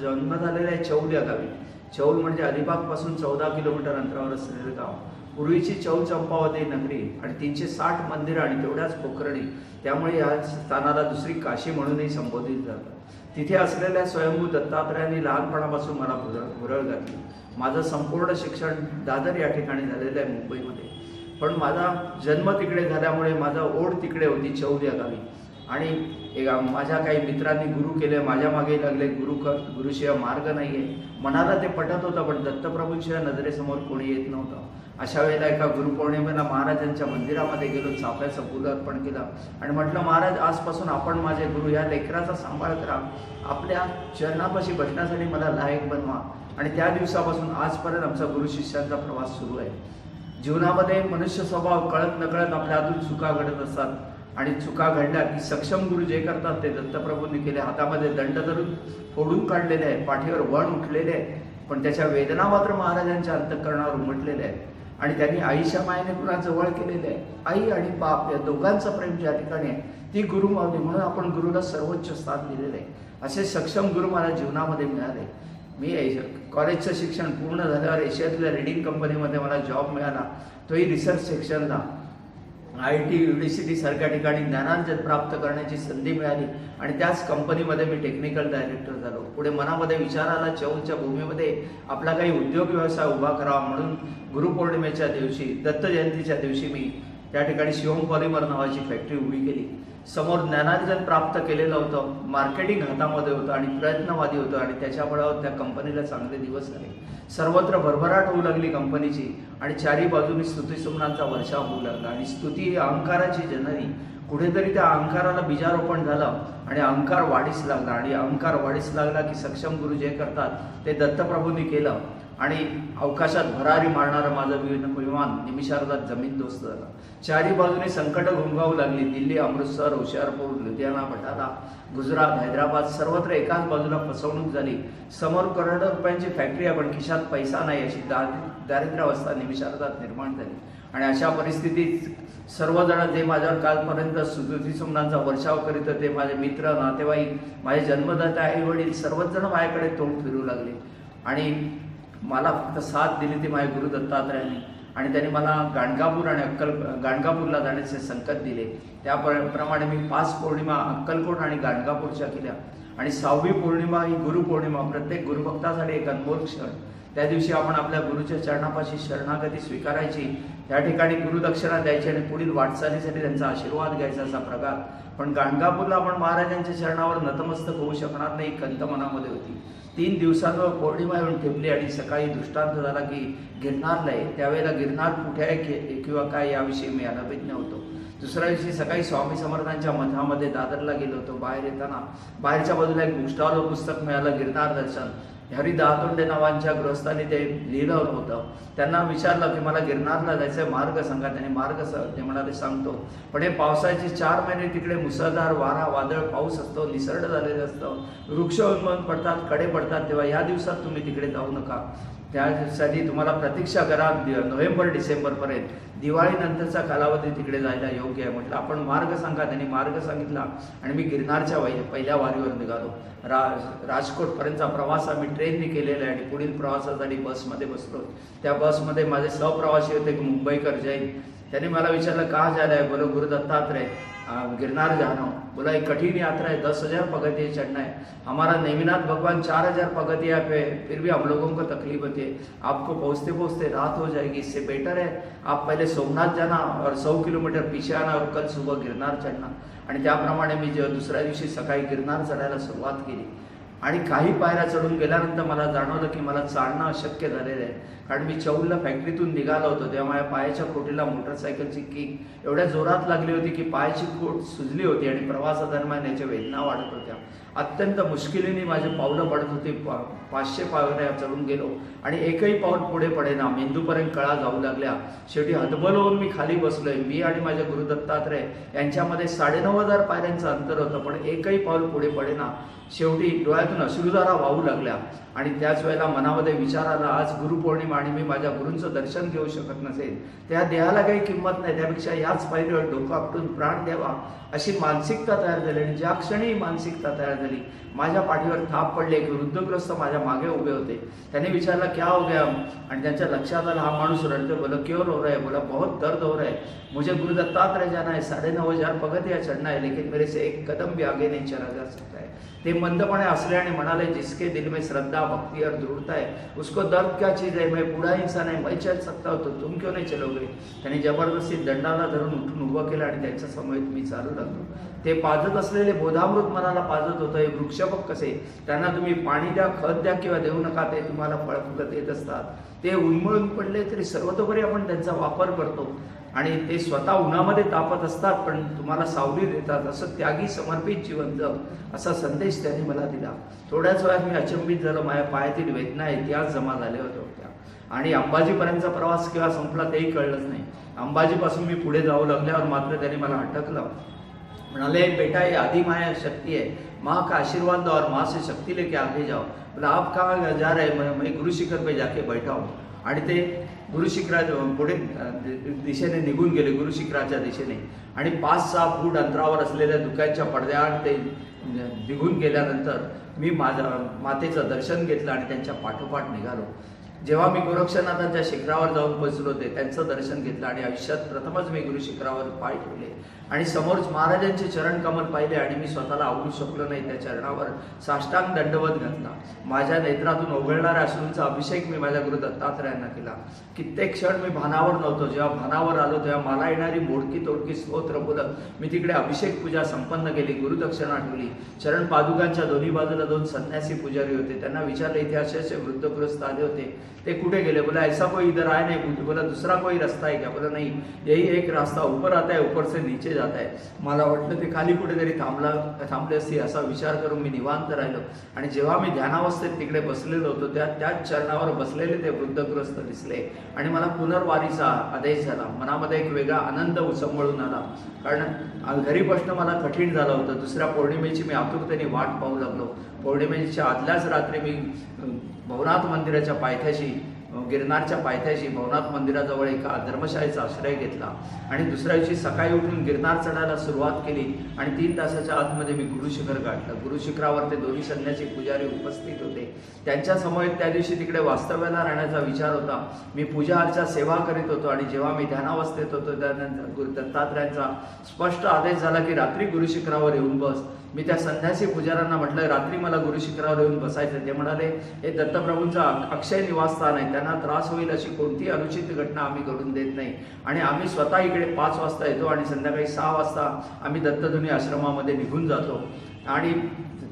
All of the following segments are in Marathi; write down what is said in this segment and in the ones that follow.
जन्म झालेला आहे चौल या गावी चौल म्हणजे अलिबागपासून चौदा किलोमीटर अंतरावर असलेलं गाव. पूर्वीची चौल चंपावती नगरी आणि तीनशे साठ मंदिरं आणि तेवढ्याच पोखरणी. त्यामुळे या स्थानाला दुसरी काशी म्हणूनही संबोधित जातं. तिथे असलेल्या स्वयंभू दत्तात्रयांनी लहानपणापासून मला भुरळ भुरळ घातली. माझं संपूर्ण शिक्षण दादर या ठिकाणी झालेलं आहे मुंबईमध्ये. पण माझा जन्म तिकडे झाल्यामुळे माझा ओढ तिकडे होती चौल या गावी आणि एक माझ्या काही मित्रांनी गुरु केले माझ्या मागे लागले गुरु क गुरुशिवाय मार्ग नाही आहे मनाला ते पटत होतं पण दत्तप्रभूंशिवाय नजरेसमोर कोणी येत नव्हतं. अशा वेळेला एका गुरुपौर्णिमेला महाराजांच्या मंदिरामध्ये गेलो चाफ्याचं फुल अर्पण केलं. आणि म्हटलं महाराज आजपासून आपण माझे गुरु या लेकराचा सांभाळ करा. आपल्या चरणापाशी बसण्यासाठी मला लायक बनवा. आणि त्या दिवसापासून आजपर्यंत आमचा गुरु शिष्यांचा प्रवास सुरू आहे. जीवनामध्ये मनुष्य स्वभाव कळत नकळत आपल्या अजून चुका घडत असतात. आणि चुका घडल्या की सक्षम गुरु जे करतात ते दत्तप्रभूंनी केले. हातामध्ये दंड धरून फोडून काढलेले आहे पाठीवर वण उठलेले आहे पण त्याच्या वेदना मात्र महाराजांच्या अंतकरणावर उमटलेल्या आहेत. आणि त्यांनी आईच्या मायेने पुन्हा जवळ केलेले आहे आई आणि बाप या दोघांचं प्रेम ज्या ठिकाणी आहे ती गुरु मावली म्हणून आपण गुरुला सर्वोच्च स्थान दिलेलं आहे. असे सक्षम गुरु मला जीवनामध्ये मिळाले. मी कॉलेजचं शिक्षण पूर्ण झाल्यावर एशियातल्या रिडिंग कंपनीमध्ये मला जॉब मिळाला. तोही रिसर्च सेक्शनला आय टी युनिव्हर्सिटी सारख्या ठिकाणी ज्ञानांजन प्राप्त करण्याची संधी मिळाली आणि त्याच कंपनीमध्ये मी टेक्निकल डायरेक्टर झालो. पुढे मनामध्ये विचार आला चौलच्या भूमीमध्ये आपला काही उद्योग व्यवसाय उभा करावा म्हणून गुरुपौर्णिमेच्या दिवशी दत्त जयंतीच्या दिवशी मी त्या ठिकाणी शिवम पॉलिमर नावाची फॅक्टरी उभी केली. समोर ज्ञानार्जन प्राप्त केलेलं होतं मार्केटिंग हातामध्ये होतं आणि प्रयत्नवादी होतं आणि त्याच्या त्या कंपनीला चांगले दिवस आले. सर्वत्र भरभराट होऊ लागली कंपनीची आणि चारी बाजूनी स्तुतीसुमनांचा वर्षाव होऊ लागला. आणि स्तुती ही अहंकाराची जननी. कुठेतरी त्या अहंकाराला बीजारोपण झालं आणि अहंकार वाढीस लागला. आणि अहंकार वाढीस लागला की सक्षम गुरु जे करतात ते दत्तप्रभूंनी केलं. आणि अवकाशात भरारी मारणारं माझं विमान. विमान निमिषार्धात जमीन दोस्त झाला. चारी बाजूने संकट घुंगावू लागली. दिल्ली अमृतसर हुशारपूर लुधियाना बटाला गुजरात हैदराबाद सर्वत्र एकाच बाजूला फसवणूक झाली. समोर करोडो रुपयांची फॅक्टरी आहे पण खिशात पैसा नाही अशी दारि दारिद्र्यावस्था निमिषार्धात निर्माण झाली. आणि अशा परिस्थितीत सर्वजण जे माझ्यावर कालपर्यंत सुजुती सुमनांचा वर्षाव करीत होते माझे मित्र नातेवाईक माझे जन्मदाते आई वडील सर्वच जण माझ्याकडे तोंड फिरू लागले. आणि मला फक्त साथ दिली ती माझ्या गुरु दत्तात्रयाने. आणि त्यांनी मला गाणगापूर आणि अक्कल गाणगापूरला जाण्याचे संकत दिले. त्याप्रमाणे मी पाच पौर्णिमा अक्कलकोट आणि गाणगापूरच्या केल्या. आणि सहावी पौर्णिमा ही गुरुपौर्णिमा प्रत्येक गुरुभक्तासाठी एक अनमोल क्षण. त्या दिवशी आपण आपल्या गुरुच्या चरणापाशी शरणागती स्वीकारायची. त्या ठिकाणी गुरुदक्षिणा द्यायची आणि पुढील वाटचालीसाठी त्यांचा आशीर्वाद घ्यायचा असा प्रकार. पण गाणगापूरला आपण महाराजांच्या चरणावर नतमस्तक होऊ शकणार नाही खंत मनामध्ये होती. तीन दिवसांवर पौर्णिमा येऊन ठेपली आणि सकाळी दृष्टांत झाला की गिरणारला आहे त्यावेळेला गिरनार कुठे आहे कि- किंवा काय याविषयी मी अनभिज्ञ होतो. दुसऱ्या दिवशी सकाळी स्वामी समर्थांच्या मठामध्ये दादरला गेलो होतो. बाहेर येताना बाहेरच्या बाजूला एक गोष्टावर पुस्तक मिळालं गिरणार दर्शन. हरी दहातोंडे नावांच्या गृहस्थांनी ते लिहिलं होतं. त्यांना विचारलं की मला गिरनारला जायचं मार्ग सांगा. त्याने मार्ग ते म्हणाले सांगतो. पण हे पावसाचे चार महिने तिकडे मुसळधार वारा वादळ पाऊस असतो निसर्ग झालेलं असतं. वृक्ष उन्मन पडतात कडे पडतात. तेव्हा या दिवसात तुम्ही तिकडे जाऊ नका. त्यासाठी तुम्हाला प्रतीक्षा करा नोव्हेंबर डिसेंबरपर्यंत दिवाळीनंतरचा कालावधी तिकडे जायला योग्य आहे. म्हटलं आपण मार्ग सांगा त्यांनी मार्ग सांगितला आणि मी गिरनारच्या वाई पहिल्या वारीवर निघालो. रा राजकोटपर्यंतचा प्रवास आम्ही ट्रेनने केलेला आहे आणि पुढील प्रवासासाठी बसमध्ये बसलो. त्या बसमध्ये माझे सहप्रवासी होते मुंबईकर जैन. त्यांनी मला विचारलं का झालं आहे? बोलो गुरु दत्तात्रेय. गिरनार जाना हो बोला एक कठिन यात्रा है दस हजार पगतियाँ चढ़ना है हमारा नेमिनाथ भगवान चार हजार पगतियाँ पे. फिर भी हम लोगों को तकलीफ होती है. आपको पहुँचते पहुँचते रात हो जाएगी. इससे बेटर है. आप पहले सोमनाथ जाना और सौ किलोमीटर पीछे आना और कल सुबह गिरनार चढ़ना. आणि त्याप्रमाणे मी जे दुसऱ्या दिवशी सकाळी गिरनार चढायला सुरुवात केली. आणि काही पायऱ्या चढून गेल्यानंतर मला जाणवलं की मला चालणं अशक्य झालेलं आहे. कारण मी चौलला फॅक्टरीतून निघालो होतो तेव्हा माझ्या पायाच्या खोटीला मोटरसायकलची किक एवढ्या जोरात लागली होती की पायाची खोट सुजली होती आणि प्रवासादरम्यान याच्या वेदना वाढत होत्या. अत्यंत मुश्किलीने माझे पावलं पडत होती पा पाचशे पायऱ्या चढून गेलो. आणि एकही पाऊल पुढे पडेना मेंदूपर्यंत कळा जाऊ लागल्या. शेवटी हतबल होऊन मी खाली बसलोय. मी आणि माझे गुरुदत्तात्रय यांच्यामध्ये साडेनऊ हजार पायऱ्यांचं अंतर होतं पण एकही पाऊल पुढे पडेना. शेवटी डोळ्यातून अश्रुधारा वाहू लागल्या. आणि त्याच वेळेला मनामध्ये विचार आला आज गुरुपौर्णिमा आणि मी माझ्या गुरूंचं दर्शन घेऊ शकत नसेल त्या देहाला काही किंमत नाही. त्यापेक्षा याच पायरीवर डोकं आपटून प्राण द्यावा अशी मानसिकता तयार झाली आणि ज्या क्षणी मानसिकता तयार झाली माझ्या पाठीवर थाप पडले एक वृद्धग्रस्त माझ्या मागे उभे होते. त्याने विचारला क्या हो गया? आणि त्यांच्या लक्षात आला हा माणूस रडतो बोला क्यों हो रहा? है बोला बहुत दर्द हो रहा है। मुझे गुरु रह जाना है साढ़े नौ हजार पगत या चढ़ना है लेकिन मेरे से एक कदम भी आगे नहीं चला जा सकता है. ते मंदपणे हसल्याने म्हणाले जिसके दिल में श्रद्धा भक्ति और दृढ़ता है उसको दर्द क्या चीज है? मैं बूढ़ा इंसान है मैं चल सकता हूँ तो तुम क्यों नहीं चलोगे? त्याने जबरदस्ती दंडाला धरून उठून उभं केलं आणि त्यांच्यासमोर मी चालू लागलो ते पाजत असलेले बोधामृत मनाला पाजत होतं. हे वृक्षपक कसे? त्यांना तुम्ही पाणी द्या खत द्या किंवा देऊ नका ते तुम्हाला फळ फुकत येत असतात. ते उन्मळून पडले तरी सर्वतोपरी आपण त्यांचा वापर करतो. आणि ते स्वतः उन्हामध्ये तापत असतात पण तुम्हाला सावली देतात. असं त्यागी समर्पित जीवन जग असा संदेश त्यांनी मला दिला. थोड्याच वेळात मी अचंबित झालो. माझ्या पायातील वेदना इतिहास जमा झाल्या होत्या होत्या. आणि अंबाजीपर्यंतचा प्रवास केव्हा संपला तेही कळलंच नाही. अंबाजीपासून मी पुढे जाऊ लागल्यावर मात्र त्यांनी मला अटकलं. म्हणाले बेटा ये आधी माया शक्ति है माँ का आशीर्वाद दो और माँ से शक्ति लेके आगे जाओ. बोला आप कहाँ जा रहे मैं, मैं गुरु शिखर पे जाके बैठा हूँ. आणि ते गुरु शिखरा पुढे दिशेने निघून गेले गुरु शिखराच्या दिशेने. आणि पाच सहा फूट अंतरावर असलेल्या दुकानच्या पडद्याआड ते निघून गेल्यानंतर मी माझ्या मातेचं दर्शन घेतलं आणि त्यांच्या पाठोपाठ निघालो. जेव्हा मी गोरक्षनाथांच्या शिखरावर जाऊन पोहोचलो होते त्यांचं दर्शन घेतलं आणि आयुष्यात प्रथमच मी गुरु शिखरावर पाय ठेवले. आणि समोर महाराजांचे चरण कमल पाहिले आणि मी स्वतःला आवडू शकलो नाही त्या चरणावर साष्टांग दंडवत घातला. माझ्या नेत्रातून ओघळणाऱ्या अश्रूंचा अभिषेक मी माझ्या गुरु दत्तात्रयांना केला. कित्येक क्षण मी भानावर नव्हतो. जेव्हा भानावर आलो तेव्हा मला येणारी मोडकी तोडकी स्तोत्र बोलत मी तिकडे अभिषेक पूजा संपन्न केली गुरुदक्षिणा ठेवली. चरण पादुकांच्या दोन्ही बाजूला दोन संन्यासी पुजारी होते. त्यांना विचारले इथे असे असे वृद्धग्रस्त आले होते. ते कुठे गेले? बोला ऐसा कोई इधर आए नहीं बोला दूसरा कोई रास्ता है क्या? बोला नहीं यही एक रास्ता ऊपर आता है ऊपर से नीचे जाता है। मला वाटलं ते खाली कुठेतरी थांबला थांबले असते असा विचार करून मी निवांत राहिलो. आणि जेव्हा मी ध्यानावस्थेत तिकडे बसलेलो होतो त्या त्याच चरणावर बसलेले ते वृद्धग्रस्त दिसले. आणि मला पुनर्वारीचा आदेश झाला. मनामध्ये एक वेगळा आनंद उसंबळून आला. कारण घरी बसणं मला कठीण झालं होतं. दुसऱ्या पौर्णिमेची मी आतुरतेने वाट पाहू लागलो. पौर्णिमेच्या आदल्याच रात्री मी भवनाथ मंदिराच्या पायथ्याशी गिरनारच्या पायथ्याशी भवनाथ मंदिराजवळ एका धर्मशाळेचा आश्रय घेतला. आणि दुसऱ्या दिवशी सकाळी उठून गिरनार चढायला सुरुवात केली आणि तीन तासाच्या आतमध्ये मी गुरुशिखर गाठलं. गुरुशिखरावर ते दोन्ही संन्यासी पुजारी उपस्थित होते. त्यांच्यासमोर त्या दिवशी तिकडे वास्तव्याला राहण्याचा विचार होता. मी पूजा अर्चा सेवा करीत होतो आणि जेव्हा मी ध्यानावस्थेत होतो त्यानंतर गुरु दत्तात्रयांचा स्पष्ट आदेश झाला की रात्री गुरुशिखरावर येऊन बस. मी त्या संन्यासी पुजाऱ्यांना म्हटलं रात्री मला गुरुशिखरावर येऊन बसायचं ते म्हणाले हे दत्तप्रभूंचा अक्षय निवासस्थान आहे. त्यांना त्रास होईल अशी कोणतीही अनुचित घटना आम्ही घडून देत नाही. आणि आम्ही स्वतः इकडे पाच वाजता येतो आणि संध्याकाळी सहा वाजता आम्ही दत्तधुनी आश्रमामध्ये निघून जातो. आणि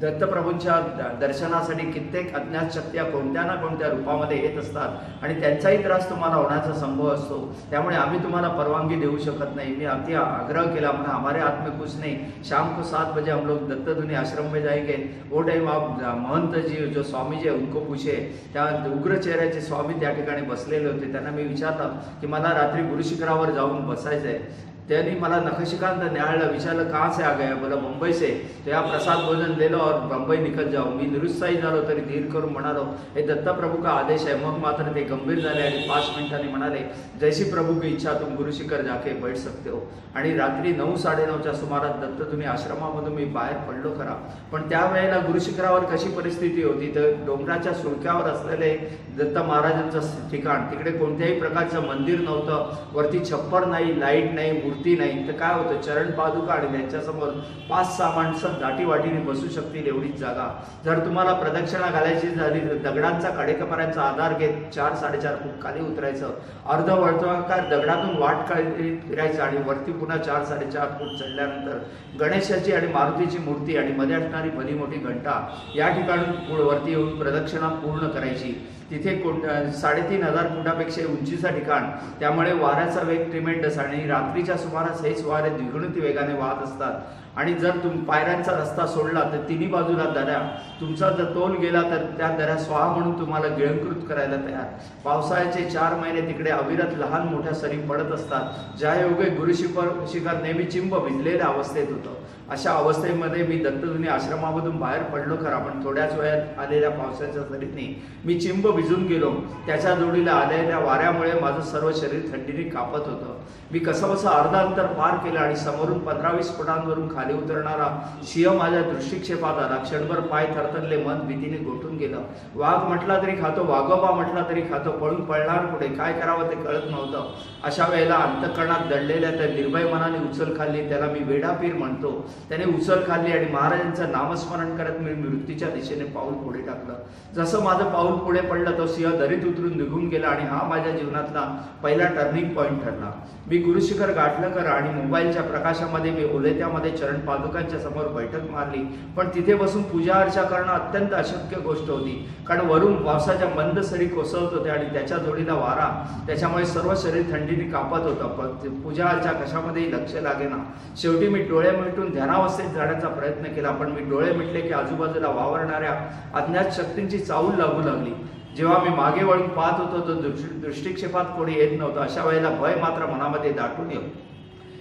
दत्तप्रभूंच्या दर्शनासाठी कित्येक अज्ञात शक्त्या कोणत्या ना कोणत्या रूपामध्ये येत असतात आणि त्यांचाही त्रास तुम्हाला होण्याचा संभव असतो. त्यामुळे आम्ही तुम्हाला परवानगी देऊ शकत नाही. मी अति आग्रह केला म्हणा हमारे हाथ में कुछ नहीं. शाम को सात बजे हम लोग दत्तधुनी आश्रम में जाएंगे. वो टाइम आप महंत जी जो स्वामी जी उनको पूछे. त्या उग्र चेहऱ्याचे स्वामी त्या ठिकाणी बसलेले होते. त्यांना मी विचारलं की मला रात्री गुरुशिखरावर जाऊन बसायचं आहे त्यांनी मला नखशिकांत न्यायालय विचारलं कहाँ से आ गया बोला मुंबई से. तो यहाँ प्रसाद भोजन ले लो और मुंबई निकल जाओ। मी निरुत्साही झालो तरी धीर करून म्हणालो हे दत्तप्रभू का आदेश आहे? मग मात्र ते गंभीर झाले आणि पाच मिनिटांनी म्हणाले जैसी प्रभू की इच्छा तुम गुरुशिखर जाके बैठ सकते हो. आणि रात्री नऊ साडेनऊच्या सुमारास दत्त तुम्ही आश्रमामधून मी बाहेर पडलो खरा. पण त्यावेळेला गुरुशिखरावर कशी परिस्थिती होती? तर डोंगराच्या सुळक्यावर असलेले दत्त महाराजांचं ठिकाण तिकडे कोणत्याही प्रकारचं मंदिर नव्हतं. वरती छप्पर नाही लाइट नाही मूर्ती नाही. तर काय होतं? चरण पादुका आणि त्यांच्यासमोर पाच सहा माणसं दाटीवाटीने बसू शकतील एवढीच जागा. जर तुम्हाला प्रदक्षिणा घालायची झाली तर दगडांचा कडेकपऱ्यांचा आधार घेत चार साडेचार फूट खाली उतरायचं. अर्ध वर्तुळाकार दगडातून वाट काढी फिरायचं आणि वरती पुन्हा चार साडेचार फूट चढल्यानंतर गणेशाची आणि मारुतीची मूर्ती आणि मध्ये असणारी भली मोठी घंटा या ठिकाणी वरती येऊन प्रदक्षिणा पूर्ण करायची. तिथे कोण साडेतीन हजार फुटापेक्षा उंचीचं ठिकाण. त्यामुळे वाऱ्याचा वेग ट्रिमेंडस आणि रात्रीच्या सुमारास हेच वारे द्विगुणित वेगाने वाहत असतात. आणि जर तुम पायऱ्यांचा रस्ता सोडला तर तिन्ही बाजूला दऱ्या. तुमचा जर तोल गेला तर त्या दऱ्या स्वाहा म्हणून तुम्हाला गिळंकृत करायला तयार. पावसाळ्याचे चार महिने तिकडे अविरत लहान मोठ्या सरी पडत असतात ज्या योगे गुरुशिखर शिखर नेहमी चिंब भिजलेल्या अवस्थेत होतं. अशा अवस्थेमध्ये मी दत्तधुनी आश्रमामधून बाहेर पडलो खरा पण थोड्याच वेळात आलेल्या पावसाच्या सरीतनी मी चिंब भिजून गेलो. त्याच्या जोडीला आलेल्या वाऱ्यामुळे माझं सर्व शरीर थंडीने कापत होतं. मी कसं बसं अर्धा अंतर पार केलं आणि समोरून पंधरा वीस फुटांवरून खाली खाली उतरणारा सिंह माझ्या दृष्टिक्षेपात आला. क्षणभर पाय थरथरले मन भीतीने गोठून गेलं. वाघ म्हटला तरी खातो वाघोबा म्हटला तरी खातो पळून पळणार पुढे काय करावं ते कळत नव्हतं. अशा वेळेला अंतकरणात दडलेल्या त्या निर्भय मनाने उचल खाल्ली त्याला मी वेडापीर म्हणतो. त्याने उचल खाल्ली आणि महाराजांचं नामस्मरण करत मी मृत्यूच्या दिशेने पाऊल पुढे टाकलं. जसं माझं पाऊल पुढे पडलं तो सिंह दरीत उतरून निघून गेला आणि हा माझ्या जीवनातला पहिला टर्निंग पॉईंट ठरला. मी गुरुशिखर गाठलं कर आणि मोबाईलच्या प्रकाशामध्ये मी ओलेत्यामध्ये चरण पादुकांच्या समोर बैठक मारली. पण तिथे बसून पूजा अर्चा करणं अत्यंत अशक्य गोष्ट होती. कारण वरून पावसाच्या मंद सरी कोसळत होत्या आणि त्याच्या जोडीला वारा. त्याच्यामुळे सर्व शरीर थंडीने कापत होतं. पण पूजा अर्चा कशामध्येही लक्ष लागेना. शेवटी मी डोळे मिटून ध्यानावस्थेत जाण्याचा प्रयत्न केला. पण मी डोळे मिटले की आजूबाजूला वावरणाऱ्या अज्ञात शक्तींची चाऊल लागू लागली. जेव्हा मी मागे वळून पाहत होतो तो दृष्टिक्षेपात कोणी येत नव्हतं. अशा वेळेला भय मात्र मनामध्ये दाटून येऊ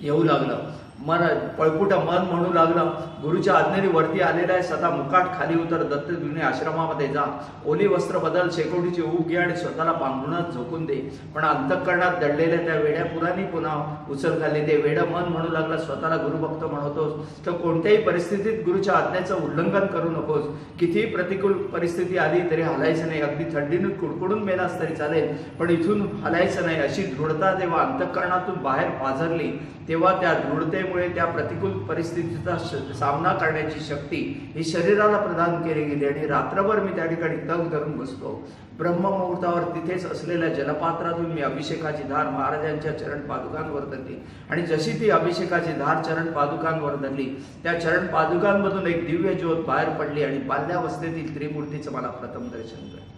येऊ लागलं. मन पळपुट मन म्हणू लागलं. गुरुच्या आज्ञेने वरती आलेला आहे सदा मुकाट खाली उतर दत्त जुने आश्रमामध्ये जा. ओली वस्त्र बदल शेकोटीची ऊब घे आणि स्वतःला पांघरुणात झोकून दे. पण अंतःकरणात दडलेल्या त्या वेड्या पुराणी पुन्हा उचल खाली ते वेडं मन म्हणू लागलं स्वतःला गुरुभक्त म्हणतोस. तर कोणत्याही परिस्थितीत गुरुच्या आज्ञेचं उल्लंघन करू नकोस. कितीही प्रतिकूल परिस्थिती आली तरी हलायचं नाही. अगदी थंडीनं कुडकुडून मेलास तरी चालेल. पण इथून हलायचं नाही. अशी दृढता जेव्हा अंतःकरणातून बाहेर पाझरली. तेव्हा त्या दृढते दृढतेमुळे त्या प्रतिकूल परिस्थितीचा सामना करण्याची शक्ती ही शरीराला प्रदान केली गेली आणि रात्रभर मी त्या ठिकाणी तग धरून बसतो ब्रह्ममुहूर्तावर तिथेच असलेल्या जलपात्रातून मी अभिषेकाची धार महाराजांच्या चरण पादुकांवर धरली. आणि जशी ती अभिषेकाची धार चरण पादुकांवर धरली त्या चरण पादुकांमधून एक दिव्य ज्योत बाहेर पडली आणि बाल्यावस्थेतील त्रिमूर्तीचं मला प्रथम दर्शन झालं.